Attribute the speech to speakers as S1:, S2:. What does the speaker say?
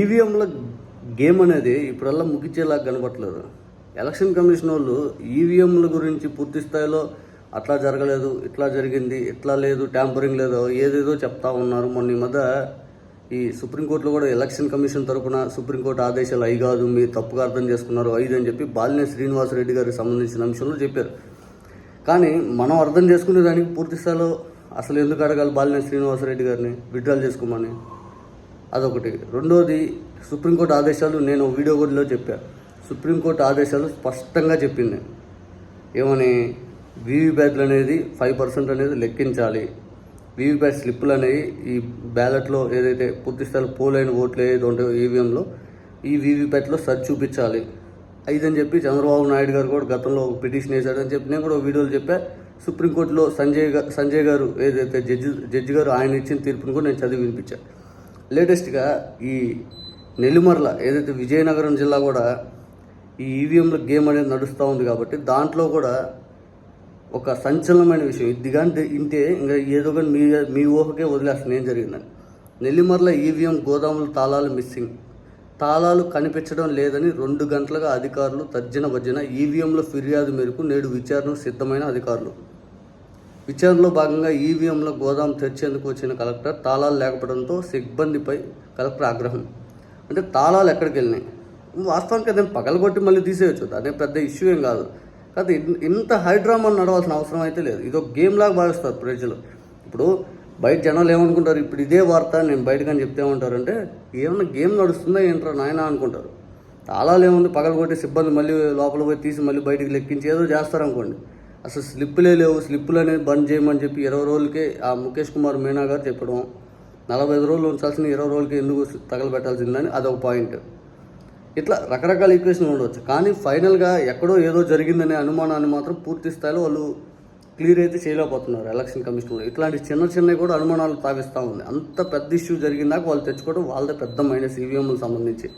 S1: ఈవీఎంల గేమ్ అనేది ఇప్పుడల్లా ముగించేలాగా కనపట్లేదు ఎలక్షన్ కమిషన్ వాళ్ళు ఈవీఎంల గురించి పూర్తి స్థాయిలో అట్లా జరగలేదు ఇట్లా జరిగింది ఇట్లా లేదు ట్యాంపరింగ్ లేదు ఏదేదో చెప్తా ఉన్నారు. మొన్న ఈ మధ్య ఈ సుప్రీంకోర్టులో కూడా ఎలక్షన్ కమిషన్ తరపున సుప్రీంకోర్టు ఆదేశాలు అయి కాదు మీరు తప్పుగా అర్థం చేసుకున్నారు ఐదు అని చెప్పి బాలినే శ్రీనివాసరెడ్డి గారికి సంబంధించిన అంశంలో చెప్పారు. కానీ మనం అర్థం చేసుకునే దానికి పూర్తి స్థాయిలో అసలు ఎందుకు అడగాలి బాలినే శ్రీనివాసరెడ్డి గారిని? విత్డ్రాల్ చేసుకోమని. అదొకటి. రెండోది సుప్రీంకోర్టు ఆదేశాలు నేను వీడియో కూడా చెప్పాను సుప్రీంకోర్టు ఆదేశాలు స్పష్టంగా చెప్పింది. ఏమని? వీవీప్యాట్లు అనేది ఫైవ్ పర్సెంట్ అనేది లెక్కించాలి. వీవీప్యాట్ స్లిప్పులు అనేవి ఈ బ్యాలెట్లో ఏదైతే పూర్తి స్థాయిలో పోలైన ఓట్లు ఏదైతే ఉంటాయో ఈవీఎంలో ఈ వీవీప్యాట్లో సరి చూపించాలి. ఐదని చెప్పి చంద్రబాబు నాయుడు గారు కూడా గతంలో ఒక పిటిషన్ వేశాడని చెప్పి నేను కూడా వీడియోలు చెప్పాను చెప్పా. సుప్రీంకోర్టులో సంజయ్ గ సంజయ్ గారు ఏదైతే జడ్జి జడ్జి గారు ఆయన ఇచ్చిన తీర్పును కూడా నేను చదివి వినిపించాను లేటెస్ట్గా ఈ నెల్లిమర్ల ఏదైతే విజయనగరం జిల్లా కూడా ఈ ఈవీఎంల గేమ్ అనేది నడుస్తూ ఉంది కాబట్టి దాంట్లో కూడా ఒక సంచలనమైన విషయం. ఇది కానీ ఇంటే ఇంకా ఏదో కానీ మీ మీ ఊహకే వదిలేస్తుంది ఏం జరిగిందని. నెల్లిమర్ల ఈవీఎం గోదాముల తాళాలు మిస్సింగ్. తాళాలు కనిపించడం లేదని రెండు గంటలుగా అధికారులు తర్జన భర్జన ఈవీఎంల ఫిర్యాదు మేరకు నేడు విచారణకు సిద్ధమైన అధికారులు. విచారణలో భాగంగా ఈవీఎంల గోదాం తెరిచేందుకు వచ్చిన కలెక్టర్ తాళాలు లేకపోవడంతో సిబ్బందిపై కలెక్టర్ ఆగ్రహం. అంటే తాళాలు ఎక్కడికి వెళ్ళినాయి? వాస్తవానికి అదేం పగలగొట్టి మళ్ళీ తీసేయచ్చు. అదే పెద్ద ఇష్యూ ఏం కాదు. కాదు ఇంత హైడ్రామా నడవాల్సిన అవసరం అయితే లేదు. ఇది ఒక గేమ్ లాగా భావిస్తారు ప్రజలు. ఇప్పుడు బయట జనాలు ఏమనుకుంటారు? ఇప్పుడు ఇదే వార్త నేను బయటకని చెప్తే ఏమంటారంటే ఏమన్నా గేమ్ నడుస్తుందా ఏంట్రా నాయన అనుకుంటారు. తాళాలు ఏముంది? పగలగొట్టి సిబ్బంది మళ్ళీ లోపల పోయి తీసి మళ్ళీ బయటికి లెక్కించి ఏదో చేస్తారనుకోండి. అసలు స్లిప్పులే లేవు. స్లిప్పులు అనేది బంద్ చేయమని చెప్పి ఇరవై రోజులకే ఆ ముఖేష్ కుమార్ మీనా గారు చెప్పడం నలభై ఐదు రోజులు ఉంచాల్సిన ఇరవై రోజులకి ఎందుకు తగలబెట్టాల్సిందని అదొక పాయింట్ ఇట్లా రకరకాల ఈక్వేషన్ ఉండవచ్చు కానీ ఫైనల్గా ఎక్కడో ఏదో జరిగిందనే అనుమానాన్ని మాత్రం పూర్తి స్థాయిలో వాళ్ళు క్లియర్ అయితే చేయలేకపోతున్నారు ఎలక్షన్ కమిషన్లో ఇట్లాంటి చిన్న చిన్నవి కూడా అనుమానాలు తావిస్తూ ఉంది. అంత పెద్ద ఇష్యూ జరిగిందాక వాళ్ళు తెచ్చుకోవడం వాళ్ళదే పెద్ద మైనస్ ఈవీఎంలకు సంబంధించి.